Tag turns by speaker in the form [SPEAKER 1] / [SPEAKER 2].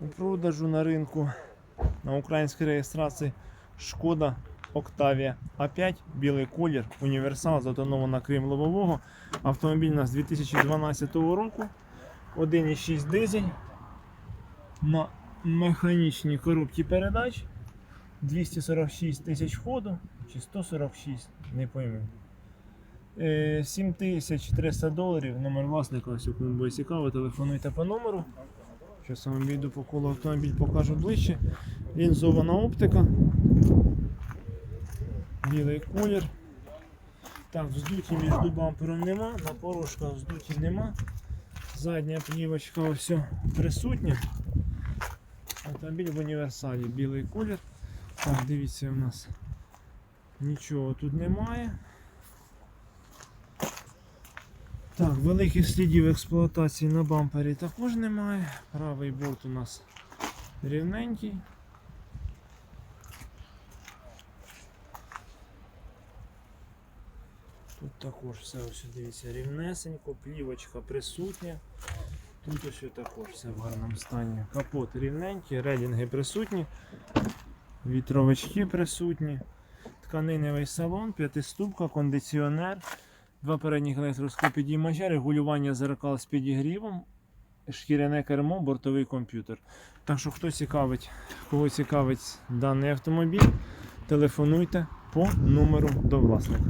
[SPEAKER 1] У продажу на ринку на українській реєстрації Шкода Октавія А5, білий колір, універсал, затонована крім лобового. Автомобіль у нас 2012 року. 1,6 дизель на механічній коробці передач. 246 тисяч ходу чи 146, не пойму. Е, 7300 доларів, номер власника, ось кому буде цікаво, телефонуйте по номеру. Зараз вам війду по колу автомобіль, покажу ближче. Лінзована оптика. Білий колір. Так, вздуті між бампером нема, на порожках вздуті нема. Задня плівочка ось присутня. Автомобіль в універсалі, білий колір. Так, дивіться, у нас нічого тут немає. Так, великих слідів експлуатації на бампері також немає. Правий борт у нас рівненький. Тут також все ось дивіться рівнесенько, плівочка присутня. Тут ось також все в гарному стані. Капот рівненький, редінги присутні, вітровички присутні, тканиневий салон, п'ятиступка, кондиціонер, два передніх електроскопідіймача, регулювання зеркал з підігрівом, шкіряне кермо, бортовий комп'ютер. Так що хто цікавить, кого цікавить даний автомобіль, телефонуйте по номеру до власника.